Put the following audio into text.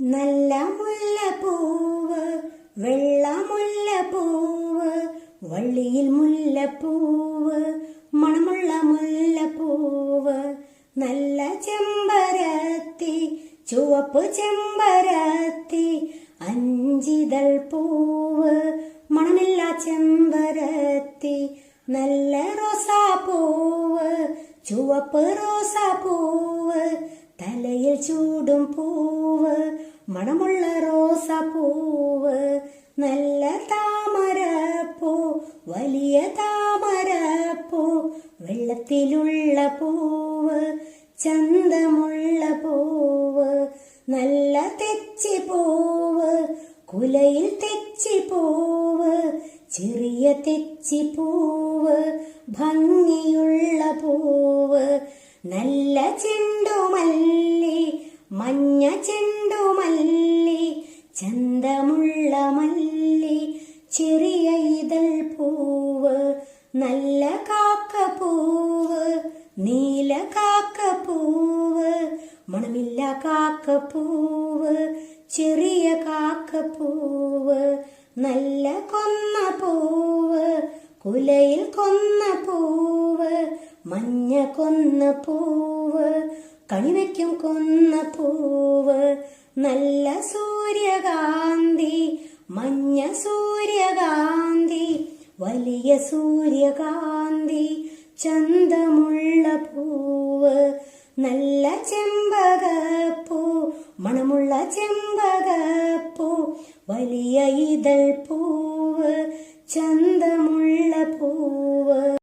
നല്ല മുല്ലപ്പൂവ് വെള്ള മുല്ലപ്പൂവ് വള്ളിയിൽ മുല്ലപ്പൂവ് മണമുള്ള മുല്ലപ്പൂവ് നല്ല ചെമ്പരത്തി ചുവപ്പ് ചെമ്പരത്തി അഞ്ചിതൾ പൂവ് മണമില്ല ചെമ്പരത്തി നല്ല റോസാപ്പൂവ് ചുവപ്പ് റോസാപ്പൂവ് തലയിൽ ചൂടും പൂവ് മണമുള്ള റോസാപ്പൂവ് നല്ല താമരപ്പൂ വലിയ താമരപ്പൂ വെള്ളത്തിലുള്ള പൂവ് ചന്തമുള്ള പൂവ് നല്ല തെച്ചി പൂവ് കുലയിൽ തെച്ചി പൂവ് ചെറിയ തെച്ചി പൂവ് ഭംഗിയുള്ള പൂവ് നല്ല ചെണ്ടുമല്ലി മഞ്ഞ ചെണ്ടുമല്ലി ചന്തമുള്ള മല്ലി ചെറിയ ഇതൾ പൂവ് നല്ല കാക്ക പൂവ് നീല കാക്ക പൂവ് മണമില്ല കാക്ക പൂവ് ചെറിയ കാക്ക പൂവ് നല്ല കൊന്ന പൂവ് കുലയിൽ കൊന്ന പൂവ് മഞ്ഞ കൊന്ന പൂവ് കണിവയ്ക്കും കൊന്ന പൂവ് നല്ല സൂര്യകാന്തി മഞ്ഞ സൂര്യകാന്തി വലിയ സൂര്യകാന്തി ചന്തമുള്ള പൂവ് നല്ല ചെമ്പകപ്പൂ മണമുള്ള ചെമ്പകപ്പൂ വലിയ ഇതൾ പൂവ് പൂവ്